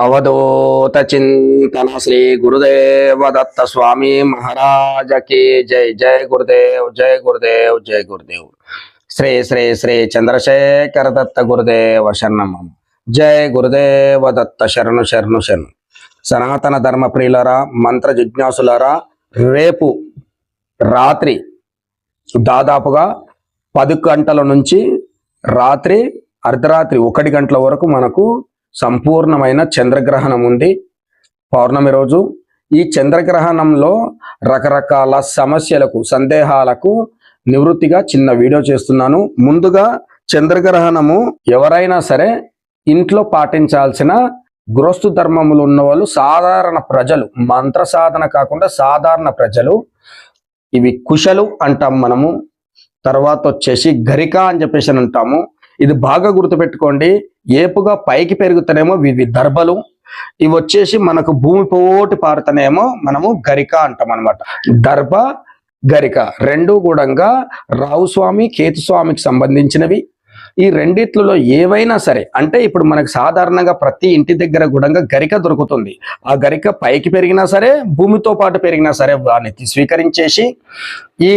అవధూత చింతన శ్రీ గురుదేవ దత్త స్వామి మహారాజకి జై జై గురుదేవ్ జై గురుదేవ్ జై గురుదేవ్ శ్రీ శ్రీ శ్రీ చంద్రశేఖర దత్త గురుదేవ శరణమ్మ జై గురుదేవ దత్త శరణు శరణు శరణు సనాతన ధర్మ ప్రియులరా మంత్ర జిజ్ఞాసులరా రేపు రాత్రి దాదాపుగా పది గంటల నుంచి రాత్రి అర్ధరాత్రి ఒకటి గంటల వరకు మనకు సంపూర్ణమైన చంద్రగ్రహణం ఉంది. పౌర్ణమి రోజు ఈ చంద్రగ్రహణంలో రకరకాల సమస్యలకు సందేహాలకు నివృత్తిగా చిన్న వీడియో చేస్తున్నాను. ముందుగా చంద్రగ్రహణము ఎవరైనా సరే ఇంట్లో పాటించాల్సిన గృహస్థు ధర్మములు ఉన్న వాళ్ళు సాధారణ ప్రజలు మంత్ర సాధన కాకుండా సాధారణ ప్రజలు. ఇవి కుశలు అంటాం మనము. తర్వాత వచ్చేసి గరిక అని చెప్పేసి అంటాము. ఇది బాగా గుర్తుపెట్టుకోండి. ఏపుగా పైకి పెరుగుతానేమో ఇవి దర్భలు. ఇవి వచ్చేసి మనకు భూమి పోటి పారుతనేమో మనము గరిక అంటాం అనమాట దర్భ గరిక రెండు కూడా రావుస్వామి కేతుస్వామికి సంబంధించినవి. ఈ రెండిట్లలో ఏవైనా సరే అంటే ఇప్పుడు మనకు సాధారణంగా ప్రతి ఇంటి దగ్గర కూడా గరిక దొరుకుతుంది. ఆ గరిక పైకి పెరిగినా సరే భూమితో పాటు పెరిగినా సరే దాన్ని స్వీకరించేసి ఈ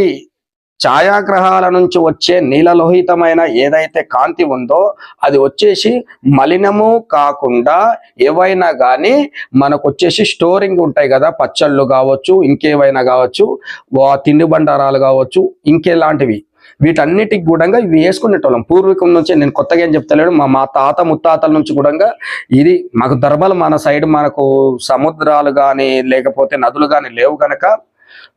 ఛాయాగ్రహాల నుంచి వచ్చే నీలలోహితమైన ఏదైతే కాంతి ఉందో అది వచ్చేసి మలినము కాకుండా ఏవైనా కానీ మనకు వచ్చేసి స్టోరింగ్ ఉంటాయి కదా పచ్చళ్ళు కావచ్చు ఇంకేవైనా కావచ్చు వా- తిండి బండారాలు కావచ్చు ఇంకెలాంటివి. వీటన్నిటికి కూడా ఇవి వేసుకునేటోళ్ళం. పూర్వీకం నుంచి నేను కొత్తగా ఏం చెప్తలేడు మా మా తాత ముత్తాతల నుంచి కూడా ఇది మాకు దర్భలు మన సైడ్ మనకు సముద్రాలు కానీ లేకపోతే నదులు కానీ లేవు కనుక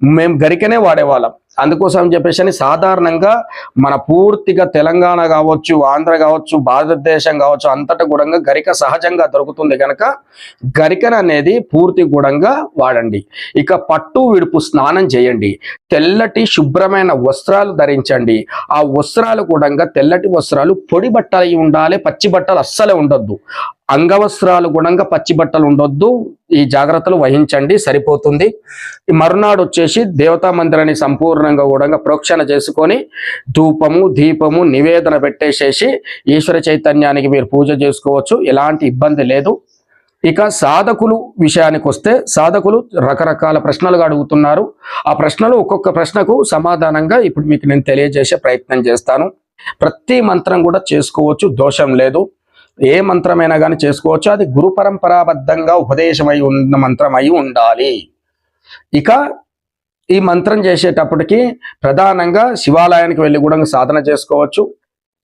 మేము గరికనే వాడేవాళ్ళం. అందుకోసం అని చెప్పేసి అని సాధారణంగా మన పూర్తిగా తెలంగాణ కావచ్చు ఆంధ్ర కావచ్చు భారతదేశం కావచ్చు అంతటా కూడా గరిక సహజంగా దొరుకుతుంది కనుక గరికన అనేది పూర్తి గూడంగా వాడండి. ఇక పట్టు విడుపు స్నానం చేయండి. తెల్లటి శుభ్రమైన వస్త్రాలు ధరించండి. ఆ వస్త్రాలు కూడా తెల్లటి వస్త్రాలు పొడి బట్టలు ఉండాలి పచ్చి బట్టలు అస్సలే ఉండొద్దు. అంగవస్త్రాలు గుణంగా పచ్చి బట్టలు ఉండొద్దు. ఈ జాగ్రత్తలు వహించండి సరిపోతుంది. ఈ మరునాడు వచ్చేసి దేవతా మందిరాన్ని సంపూర్ణ సంపూర్ణంగా కూడా ప్రోక్షణ చేసుకొని ధూపము దీపము నివేదన పెట్టేసేసి ఈశ్వర చైతన్యానికి మీరు పూజ చేసుకోవచ్చు. ఎలాంటి ఇబ్బంది లేదు. ఇక సాధకులు విషయానికి వస్తే సాధకులు రకరకాల ప్రశ్నలుగా అడుగుతున్నారు. ఆ ప్రశ్నలు ఒక్కొక్క ప్రశ్నకు సమాధానంగా ఇప్పుడు మీకు నేను తెలియజేసే ప్రయత్నం చేస్తాను. ప్రతి మంత్రం కూడా చేసుకోవచ్చు దోషం లేదు. ఏ మంత్రమైనా కానీ చేసుకోవచ్చు. అది గురు పరంపరాబద్ధంగా ఉపదేశమై ఉన్న మంత్రం అయి ఉండాలి. ఇక ఈ మంత్రం చేసేటప్పటికి ప్రధానంగా శివాలయానికి వెళ్ళి కూడా సాధన చేసుకోవచ్చు.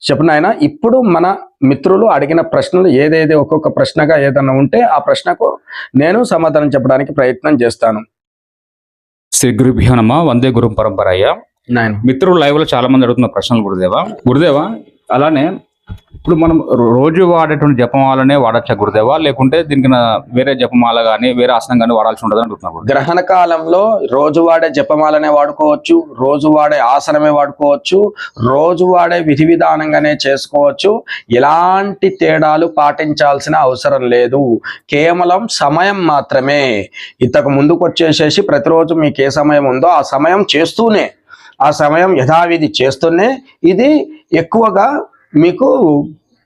చెప్పినాయన ఇప్పుడు మన మిత్రులు అడిగిన ప్రశ్నలు ఏదేది ఒక్కొక్క ప్రశ్నగా ఏదైనా ఉంటే ఆ ప్రశ్నకు నేను సమాధానం చెప్పడానికి ప్రయత్నం చేస్తాను. శ్రీ గురుభ్యో నమ వందే గురు పరంపర అయ్యా నాయన. మిత్రులు లైవ్లో చాలా మంది అడుగుతున్న ప్రశ్నలు గురుదేవా. గురుదేవా అలానే ఇప్పుడు మనం రోజు వాడేటువంటి జపమాలనే వాడచ్చా గురుదేవా? లేకుంటే దీనికి వేరే జపమాల కానీ వేరే ఆసనం కానీ వాడాల్సి ఉండదు అంటున్నారు గ్రహణ కాలంలో రోజు వాడే జపమాలనే వాడుకోవచ్చు రోజు వాడే ఆసనమే వాడుకోవచ్చు రోజు వాడే విధి విధానంగానే చేసుకోవచ్చు. ఎలాంటి తేడాలు పాటించాల్సిన అవసరం లేదు. కేవలం సమయం మాత్రమే. ఇంతకు ముందుకు వచ్చేసేసి ప్రతిరోజు మీకు ఏ సమయం ఉందో ఆ సమయం చేస్తూనే ఆ సమయం యథావిధి చేస్తూనే ఇది ఎక్కువగా మీకు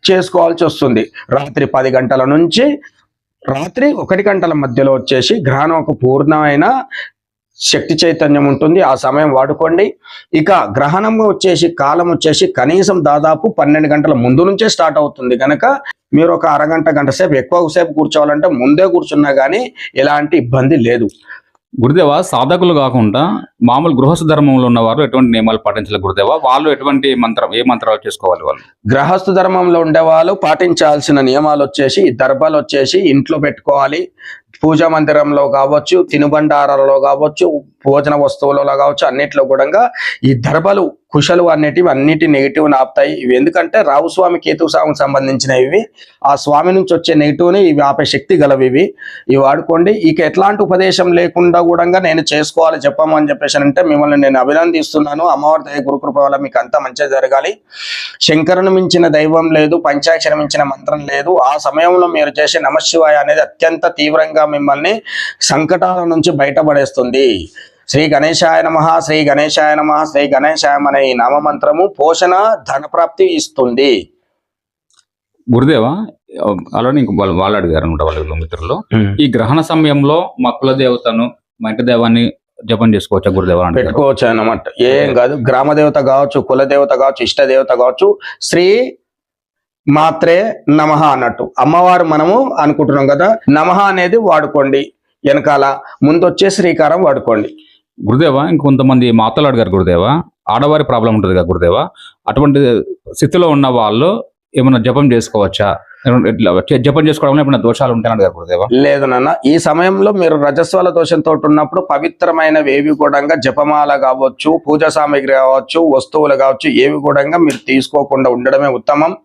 చేసుకోవాల్సి వస్తుంది. రాత్రి పది గంటల నుంచి రాత్రి ఒకటి గంటల మధ్యలో వచ్చేసి గ్రహణం ఒక పూర్ణమైన శక్తి చైతన్యం ఉంటుంది. ఆ సమయం వాడుకోండి. ఇక గ్రహణం వచ్చేసి కాలం వచ్చేసి కనీసం దాదాపు పన్నెండు గంటల ముందు నుంచే స్టార్ట్ అవుతుంది. కనుక మీరు ఒక అరగంట గంట సేపు ఎక్కువ సేపు కూర్చోవాలంటే ముందే కూర్చున్నా కానీ ఎలాంటి ఇబ్బంది లేదు. గురుదేవా సాధకులు కాకుండా మామూలు గృహస్థ ధర్మంలో ఉన్న వారు ఎటువంటి నియమాలు పాటించాలి గురుదేవా? వాళ్ళు ఎటువంటి మంత్రం ఏ మంత్రాలు చేసుకోవాలి వాళ్ళు? గృహస్థ ధర్మంలో ఉండేవాళ్ళు పాటించాల్సిన నియమాలు వచ్చేసి దర్భాలు వచ్చేసి ఇంట్లో పెట్టుకోవాలి. పూజా మందిరంలో కావచ్చు తినుబండారాలలో కావచ్చు భోజన వస్తువులలో కావచ్చు అన్నిట్లో కూడా ఈ దర్భలు కుశలు అనేటివి అన్నిటి నెగిటివ్ ఆపుతాయి. ఇవి ఎందుకంటే రావు స్వామి కేతు స్వామికి సంబంధించినవి ఇవి. ఆ స్వామి నుంచి వచ్చే నెగిటివ్ని ఇవి ఆపే శక్తి గలవి ఇవి. ఇవి వాడుకోండి. ఇక ఎట్లాంటి ఉపదేశం లేకుండా కూడా నేను చేసుకోవాలి చెప్పమని చెప్పేసి అంటే మిమ్మల్ని నేను అభినందిస్తున్నాను. అమ్మవారి దయ గురుకృప వల్ల మీకు అంతా మంచిగా జరగాలి. శంకరుని మించిన దైవం లేదు పంచాక్షరం మించిన మంత్రం లేదు. ఆ సమయంలో మీరు చేసే నమశివాయ అనేది అత్యంత తీవ్రంగా మిమ్మల్ని సంకటాల నుంచి బయటపడేస్తుంది. శ్రీ గణేశాయ నమ శ్రీ గణేశాయ నమ శ్రీ గణేశాయం అనే ఈ నామమంత్రము పోషణ ధనప్రాప్తి ఇస్తుంది. గురుదేవా అలానే ఇంక వాళ్ళు వాళ్ళు అడిగారు అనమాట వాళ్ళ మిత్రులు. ఈ గ్రహణ సమయంలో మా కుల దేవతను మా ఇంటి దేవాన్ని జపం చేసుకోవచ్చా గురుదేవ. పెట్టుకోవచ్చు అన్నమాట. ఏం కాదు గ్రామ దేవత కావచ్చు కుల దేవత కావచ్చు ఇష్ట దేవత కావచ్చు శ్రీ మాత్రే నమః అన్నట్టు. అమ్మవారు మనము అనుకుంటున్నాం కదా నమః అనేది వాడుకోండి వెనకాల ముందు వచ్చే శ్రీకారం వాడుకోండి. గురుదేవ? ఇంకొంతమంది మాతలు గురుదేవ? ఆడవారి ప్రాబ్లం ఉంటుంది కదా గురుదేవ? అటువంటి స్థితిలో ఉన్న వాళ్ళు ఏమైనా జపం చేసుకోవచ్చా? ఇట్లా జపం చేసుకోవడం ఏమైనా దోషాలు ఉంటాయని అడిగారు గురుదేవ? లేదు నాన్న ఈ సమయంలో మీరు రజస్వాల దోషంతో ఉన్నప్పుడు పవిత్రమైనవి ఏవి కూడా జపమాల కావచ్చు పూజ సామాగ్రి కావచ్చు వస్తువులు కావచ్చు ఏవి కూడా మీరు తీసుకోకుండా ఉండడమే ఉత్తమం.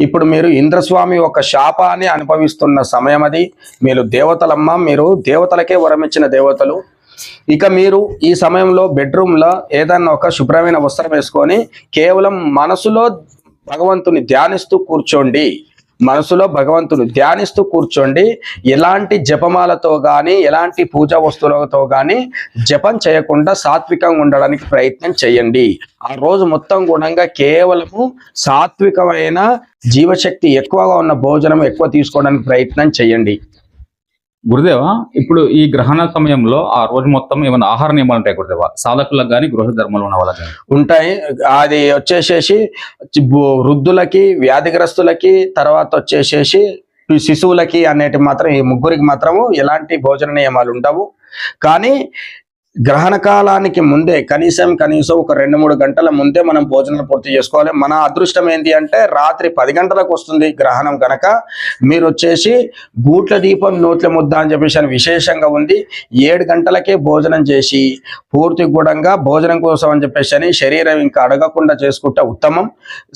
ఇప్పుడు మీరు ఇంద్రస్వామి ఒక శాపాన్ని అనుభవిస్తున్న సమయం అది. మీరు దేవతలమ్మ మీరు దేవతలకే వరమిచ్చిన దేవతలు. ఇక మీరు ఈ సమయంలో బెడ్రూమ్లో ఏదన్నా ఒక శుభ్రమైన వస్త్రం వేసుకొని కేవలం మనసులో భగవంతుని ధ్యానిస్తూ కూర్చోండి. మనసులో భగవంతుని ధ్యానిస్తూ కూర్చోండి. ఎలాంటి జపమాలతో కానీ ఎలాంటి పూజా వస్తువులతో కానీ జపం చేయకుండా సాత్వికంగా ఉండడానికి ప్రయత్నం చేయండి. ఆ రోజు మొత్తం గుణంగా కేవలము సాత్వికమైన జీవశక్తి ఎక్కువగా ఉన్న భోజనం ఎక్కువ తీసుకోవడానికి ప్రయత్నం చేయండి. గురుదేవ ఇప్పుడు ఈ గ్రహణ సమయంలో ఆ రోజు మొత్తం ఏమైనా ఆహార నియమాలు ఉంటాయి గురుదేవ? సాధకులకు కానీ గృహ ధర్మాలు ఉన్న వాళ్ళకి ఉంటాయి. అది వచ్చేసేసి వృద్ధులకి వ్యాధిగ్రస్తులకి తర్వాత వచ్చేసేసి శిశువులకి అనేటి మాత్రం ఈ ముగ్గురికి మాత్రము ఎలాంటి భోజన నియమాలు ఉండవు. కానీ గ్రహణ కాలానికి ముందే కనీసం కనీసం ఒక రెండు మూడు గంటల ముందే మనం భోజనం పూర్తి చేసుకోవాలి. మన అదృష్టం ఏంటి అంటే రాత్రి పది గంటలకు వస్తుంది గ్రహణం కనుక మీరు వచ్చేసి గూట్ల దీపం నోట్ల ముద్ద అని చెప్పేసి అని విశేషంగా ఉంది. ఏడు గంటలకే భోజనం చేసి పూర్తి గూఢంగా భోజనం కోసం అని చెప్పేసి అని శరీరం ఇంకా అడగకుండా చేసుకుంటే ఉత్తమం.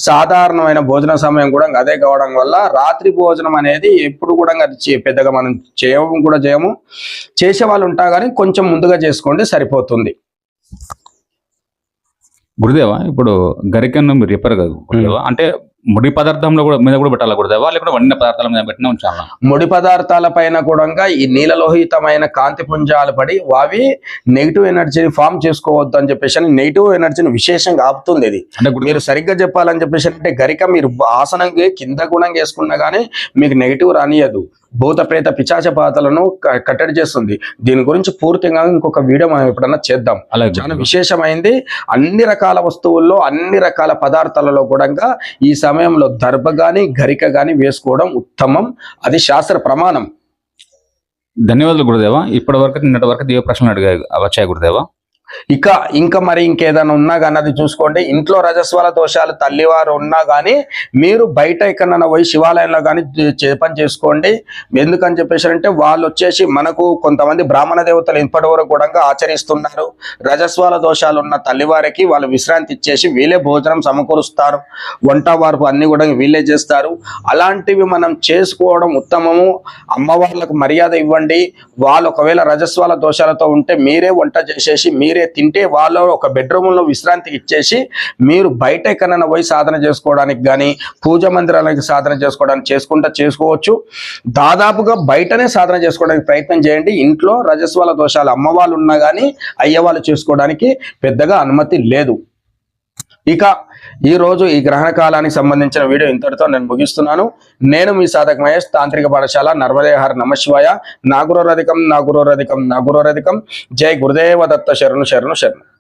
సాధారణమైన భోజన సమయం కూడా అదే కావడం వల్ల రాత్రి భోజనం అనేది ఎప్పుడు కూడా పెద్దగా మనం చేయము కూడా చేయము. చేసే వాళ్ళు ఉంటా కానీ కొంచెం ముందుగా చేసుకోండి. సరిపోతుంది. గురుదేవ ఇప్పుడు గరికను మీరు చెప్పారు కదా గురుదేవ అంటే ముడి పదార్థంలో కూడా మీద కూడా పెట్టాలా గురుదేవ లేకుంటే వండిన పదార్థాల మీద పెట్టినా ఉంచాలా? ముడి పదార్థాల పైన కూడా ఈ నీలలోహితమైన కాంతి పుంజాలు పడి అవి నెగిటివ్ ఎనర్జీని ఫామ్ చేసుకోవద్దు అని చెప్పేసి నెగిటివ్ ఎనర్జీని విశేషంగా ఆపుతుంది ఇది. అంటే మీరు సరిగ్గా చెప్పాలని చెప్పేసి అంటే గరిక మీరు ఆసనంగా కింద గుణంగా వేసుకున్నా కానీ మీకు నెగిటివ్ రానియదు. భూత ప్రేత పిచాచ పాతలను కట్టడి చేస్తుంది. దీని గురించి పూర్తిగా ఇంకొక వీడియో మనం ఎప్పుడన్నా చేద్దాం. అలాగే చాలా. విశేషమైంది. అన్ని రకాల వస్తువుల్లో అన్ని రకాల పదార్థాలలో కూడా ఈ సమయంలో దర్భ గాని గరిక గాని వేసుకోవడం ఉత్తమం. అది శాస్త్ర ప్రమాణం. ధన్యవాదాలు గురుదేవ. ఇప్పటి వరకు నిన్నటి వరకు దివ్య ప్రశ్నలు అడిగా వచ్చాయి గురుదేవ. ఇక ఇంకా మరి ఇంకేదైనా ఉన్నా కానీ అది చూసుకోండి. ఇంట్లో రజస్వల దోషాలు తల్లివారు ఉన్నా కానీ మీరు బయట ఎక్కడన్నా పోయి శివాలయంలో కానీ పని చేసుకోండి. ఎందుకని చెప్పేసి అంటే వాళ్ళు వచ్చేసి మనకు కొంతమంది బ్రాహ్మణ దేవతలు ఇప్పటి వరకు కూడా ఆచరిస్తున్నారు. రజస్వాల దోషాలు ఉన్న తల్లివారికి వాళ్ళు విశ్రాంతి ఇచ్చేసి వీళ్ళే భోజనం సమకూరుస్తారు. వంట వార్పు అన్ని కూడా వీళ్ళే చేస్తారు. అలాంటివి మనం చేసుకోవడం ఉత్తమము. అమ్మవార్లకు మర్యాద ఇవ్వండి. వాళ్ళు ఒకవేళ రజస్వాల దోషాలతో ఉంటే మీరే వంట చేసేసి మీరే తింటే వాళ్ళు ఒక బెడ్రూమ్లో విశ్రాంతికి ఇచ్చేసి మీరు బయట ఎక్కడైనా పోయి సాధన చేసుకోవడానికి కానీ పూజ మందిరాలకి సాధన చేసుకోవడానికి చేసుకుంటా చేసుకోవచ్చు. దాదాపుగా బయటనే సాధన చేసుకోవడానికి ప్రయత్నం చేయండి. ఇంట్లో రజస్వాల దోషాలు అమ్మవాళ్ళు ఉన్నా కానీ అయ్యవాళ్ళు చేసుకోవడానికి పెద్దగా అనుమతి లేదు. ఇక ఈ రోజు ఈ గ్రహణ కాలానికి సంబంధించిన వీడియో ఇంతటితో నేను ముగిస్తున్నాను. నేను మీ సాధక మహేష్ తాంత్రిక పాఠశాల నర్మదేహర్ నమశివాయ. నా నాగురోరధికం నాగురోరధికం జై గురుదేవ దత్త శరణు శరణు శరణు.